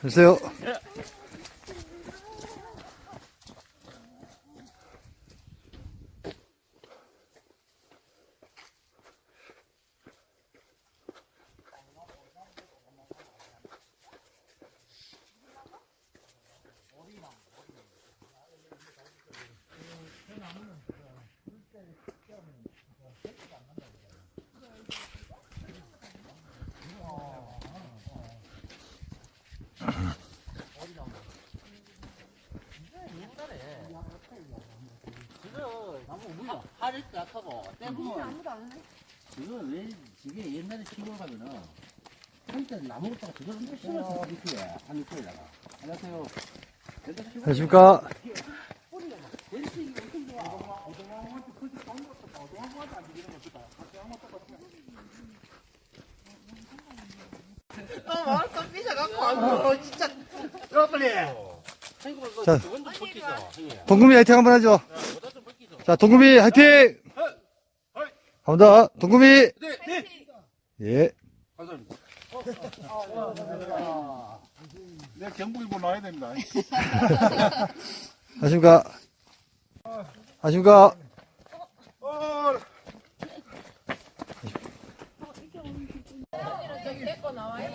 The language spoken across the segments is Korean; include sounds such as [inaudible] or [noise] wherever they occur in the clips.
글쎄요. 하를 약하고. 떼보면 이거 왜 이게 옛날에 시골 가면은 한때 나무 갖다가 저걸 한 심었어 밑에. 한 밑에다가. 안녕하세요. 안녕하십니까. 자, 동구미 화이팅 한번 하죠. 자, 동구미 화이팅! 더, 동구미! 예. 내 경북일보 나와야 됩니다. [laughs] 안녕하십니까. 안녕하십니까.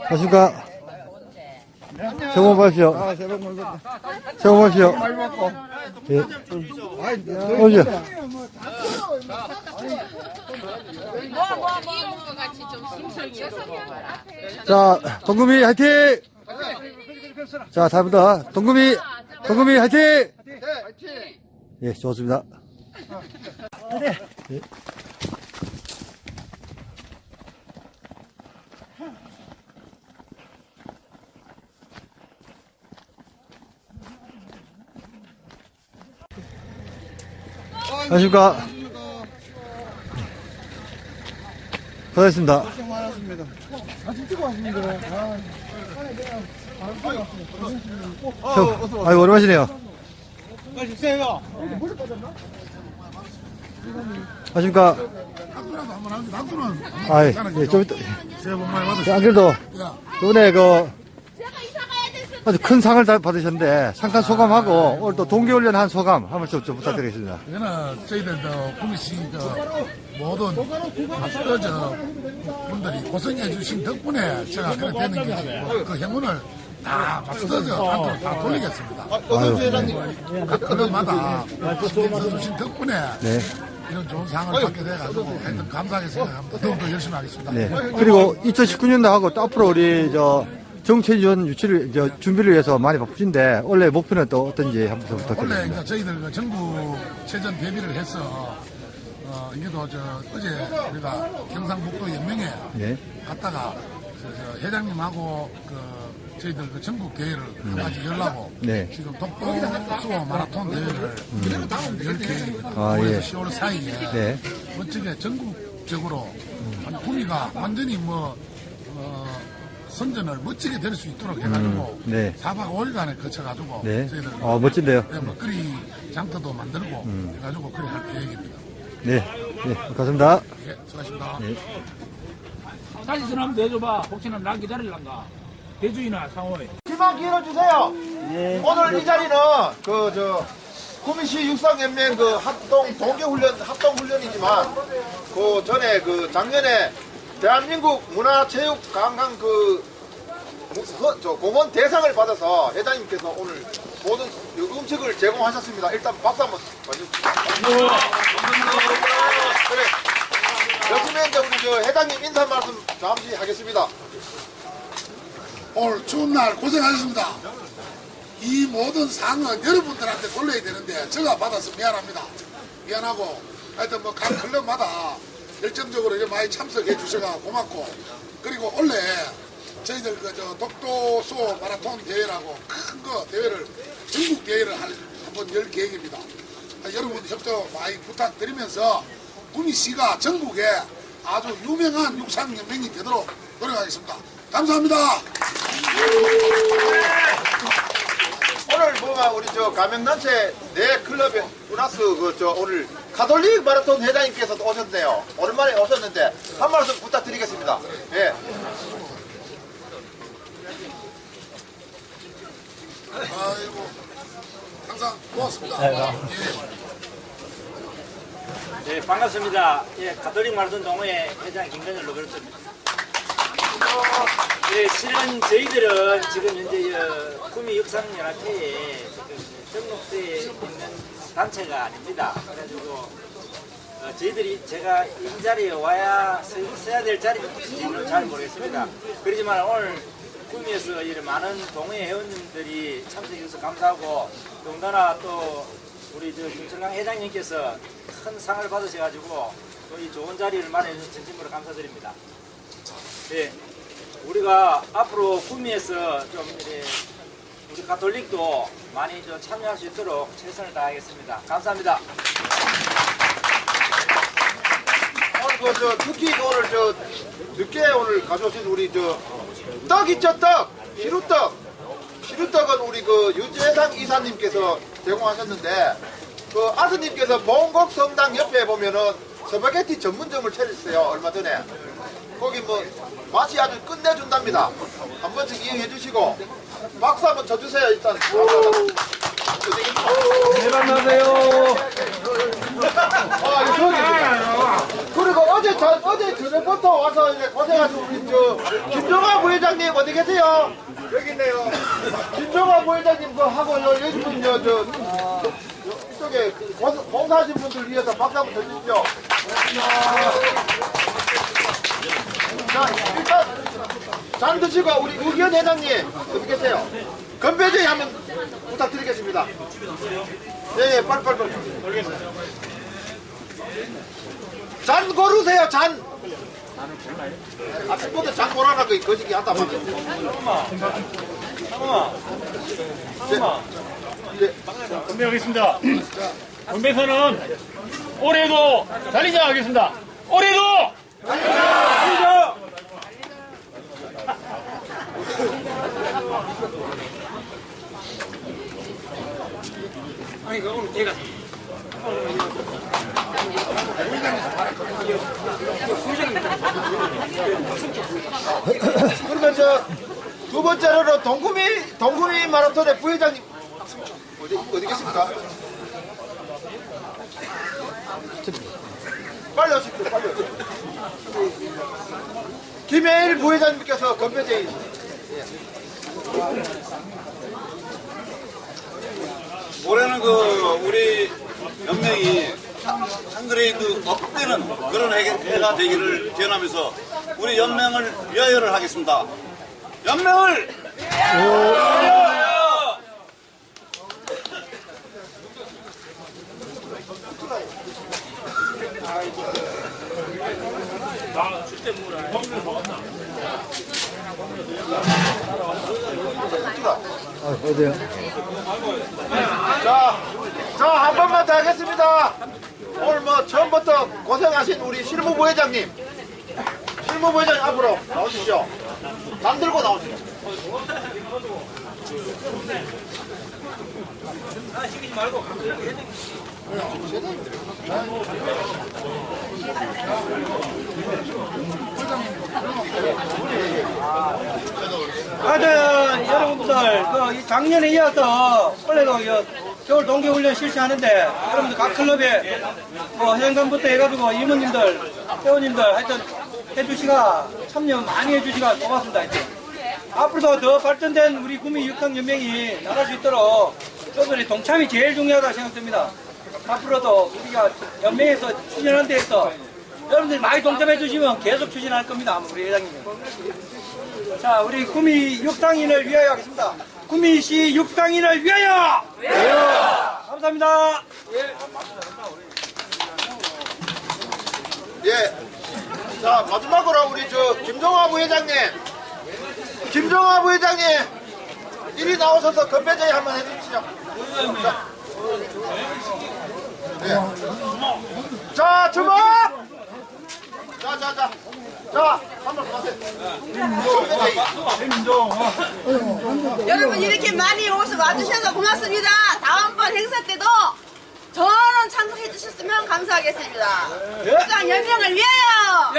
안녕하십니까. 새해 복 받으십시오. 아, 새해 복 받으십시오. 예. 자, 동구미 화이팅! 자, 다음부터 동구미, 동구미 화이팅! 예, 좋습니다. 예. 안녕하십니까. 고생했습니다. 고생 많았습니다. 사진 찍고 왔습니다. 아, 형, 아유, 오랜만이시네요. 빨리 주세요. 안녕하십니까. 박수라도 한번 합니다. 박수는. 아이, 예, 좀 이따. 안 그래도, 야, 이번에 그, 아주 큰 상을 다 받으셨는데, 상간 소감하고, 오늘 또 동계훈련 한 소감, 한 번씩 좀 부탁드리겠습니다. 이거는 저희들도 구미시 그 모든 마스터저 분들이 고생해 주신 덕분에 제가 그래 되는 것이고 그 행운을 다 마스터저 한테 다 돌리겠습니다. 아유, 각 클럽마다 신경 주신 덕분에 네. 이런 좋은 상을 받게 돼가지고 하여튼 감사하게 생각합니다. 더욱더 열심히 하겠습니다. 네. 그리고 2019년도 하고 또 앞으로 우리, 저, 정체전 유치를, 저, 준비를 위해서 많이 바쁘신데, 원래 목표는 또 어떤지 한번더 원래 부탁드립니다. 이제 저희들 그 전국 체전 데뷔를 해서 어, 이게도 저 어제 우리가 경상북도 연맹에 네. 갔다가 저, 저 회장님하고 그 저희들 그 전국 대회를 한 가지 열라고 네. 지금 독도 수호 마라톤 대회를 열 계획입니다. 아, 5에서 예. 10월 사이에 네. 멋지게 전국적으로 한 구미가 완전히 뭐 어, 선전을 멋지게 될 수 있도록 해가지고 음, 네. 4박 5일간에 거쳐가지고 네. 저희들 어, 멋진데요. 네, 먹거리 장터도 만들고 음. 해가지고 그래 할 계획입니다. 네. 네. 고맙습니다. 예, 수고하십니다. 네. 사진 좀 한번 내줘봐. 혹시나 나 기다릴란가. 대주이나 상호에. 희망 기회를 주세요. 오늘 이 자리는 그 저 구미시 육상연맹 그 합동 동계훈련 합동 훈련이지만 그 전에 그 작년에 대한민국 문화체육 관광 그 무- 그, 저 공원 대상을 받아서 회장님께서 오늘 모든 음식을 제공하셨습니다. 일단 박수 한번 봐주십시오. 그래. 열심히 했는데 우리 저 회장님 인사 말씀 잠시 하겠습니다. 오늘 추운 날 고생하셨습니다. 이 모든 상은 여러분들한테 돌려야 되는데 제가 받아서 미안합니다. 미안하고 하여튼 뭐 각 클럽마다 열정적으로 이렇게 많이 참석해 주셔가 고맙고 그리고 원래 저희들 그저 독도 수호 마라톤 대회라고 큰 거 대회를 전국 대회를 할 한번 열 계획입니다. 아, 여러분 협조 많이 부탁드리면서 구미시가 전국에 아주 유명한 육상 연맹이 되도록 노력하겠습니다. 감사합니다. 오늘 뭐가 우리 저 가명단체 내 클럽에 플러스 그저 오늘 가톨릭 마라톤 회장님께서 도 오셨네요. 오랜만에 오셨는데 한 말씀 부탁드리겠습니다. 예. 아이고 항상 고맙습니다. 예. 네, 반갑습니다. 예, 가톨릭 마라톤 동호회 회장 김건일 로베르트입니다. 예, 실은 저희들은 지금 현재 어, 구미 육상연합회에 등록되어 있는 단체가 아닙니다. 그래가지고 어, 저희들이 제가 이 자리에 와야 서, 서야 될 자리인지는 잘 모르겠습니다. 그렇지만 오늘 구미에서 이런 많은 동호회 회원님들이 참석해주셔서 감사하고 더군다나 또 우리 저 김철강 회장님께서 큰 상을 받으셔가지고 또 이 좋은 자리를 마련해주셔서 진심으로 감사드립니다. 네, 우리가 앞으로 구미에서 좀 우리 가톨릭도 많이 좀 참여할 수 있도록 최선을 다하겠습니다. 감사합니다. 오늘 그, 저, 특히 오늘 저, 늦게 오늘 가져오신 우리 저, 떡 있죠, 떡! 시루떡! 시루떡은 우리 그 유재상 이사님께서 제공하셨는데, 그 아드님께서 봉곡 성당 옆에 보면은 스파게티 전문점을 차렸어요, 얼마 전에. 거기 뭐, 맛이 아주 끝내준답니다. 한 번씩 이용해 주시고, 박수 한번 쳐주세요, 일단. 아, 이거 저기 있어요. 그리고 어제 저, 어제 저녁부터 와서 이제 고생하신 우리 저 김종화 부회장님 어디 계세요? 여기 있네요. 김종화 부회장님 그 하고 요 여기 분요 저, 저 이쪽에 봉사하신 분들 위해서 박수 한번 쳐주십시오. 자 일단 잔 드시고 우리 의견 회장님 어디 계세요? 건배제의 한번 부탁드리겠습니다. 예, 예, 빨리 빨리 빨리. 잔 고르세요 잔 아침부터 잔 고르라고 이 거시기 한다 말이야 건배하겠습니다. 건배선은 올해도 달리자 하겠습니다. 올해도 그러면 저두 번째로는 동구미 동구미 마라톤의 부회장님 어디 어디 계십니까? 빨리 오십시오 빨리 오십시오 김혜일 부회장님께서 건배제의 올해는 그 우리 연맹이 한 그레이드 업되는 그런 해- 해가 되기를 기원하면서 우리 연맹을 위하여를 하겠습니다. 연맹을 자, 자, 한 번만 더 하겠습니다. 오늘 뭐 처음부터 고생하신 우리 실무부 회장님. 실무부 회장님 앞으로 나오십시오. 남 들고 나오십시오. 하여튼 여러분들 그이 작년에 이어서 이 겨울 동계훈련 실시하는데 여러분들 각 클럽에 뭐 회장단부터 해가지고 임원님들 회원님들 하여튼 해주시가 참여 많이 해주시가 고맙습니다 하여튼. 앞으로도 더 발전된 우리 구미 육상연맹이 나갈 수 있도록 저들의 동참이 제일 중요하다 생각됩니다. 앞으로도 우리가 연맹에서 추진하는 데에서 여러분들이 많이 동참해 주시면 계속 추진할 겁니다 우리 회장님이 자, 우리 구미 육상인을 위하여 하겠습니다. 구미시 육상인을 위하여! 위하여! 감사합니다. 예. 자, 마지막으로 우리 저 김종화 부회장님. 김종화 부회장님. 이리 나오셔서 건배제의 한번 해주시죠. 자, 예. 자 주먹! 자, 자, 자. 자, 한번 가세요. 여러분 이렇게 많이 오셔 와주셔서 고맙습니다. 다음번 행사 때도 전원 참석해 주셨으면 감사하겠습니다. 국장 연명을 위하여!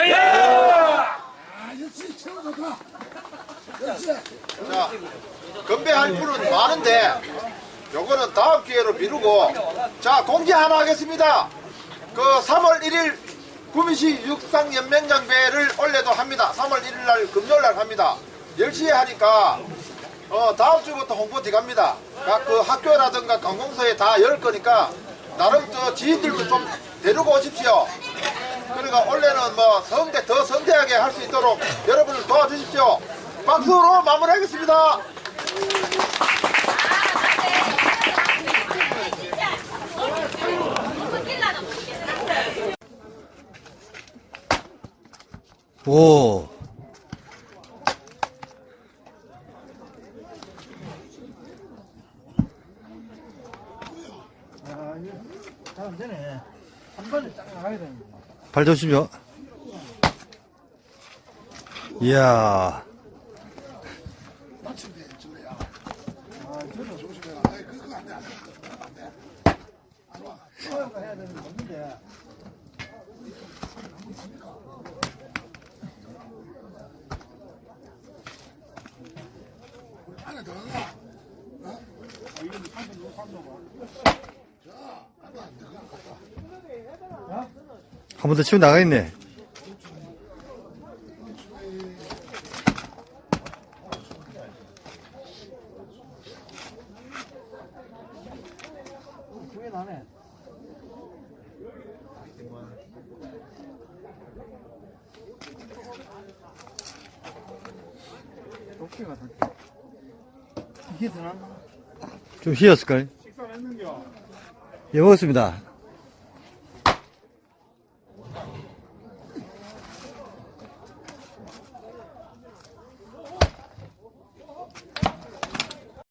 자, 건배할 분은 많은데 요거는 다음 기회로 미루고 자 공지 하나 하겠습니다. 그 3월 1일 구미시 육상연맹장배를 원래도 합니다. 3월 1일 날 금요일 날 합니다. 10시에 하니까 어, 다음 주부터 홍보 들어갑니다. 각 그 학교라든가 관공서에 다 열 거니까 나름 저 지인들도 좀 데리고 오십시오. 그러니까 원래는 뭐 성대 더 성대하게 할 수 있도록 여러분을 도와주십시오. 박수로 마무리하겠습니다. 오. 발 조심요. 이야. 맞춘데 저거야. 아, 저거 조심해라. 아이, 그거 안 돼, 안 돼. 그거 안 돼. 안 와. 소요가 해야 되는 건데. 안에 들어가. 어? 한 번 더 치고 나가겠네. 더. 이게 더 낫나? 좀 휘었을걸? 예, 먹었습니다.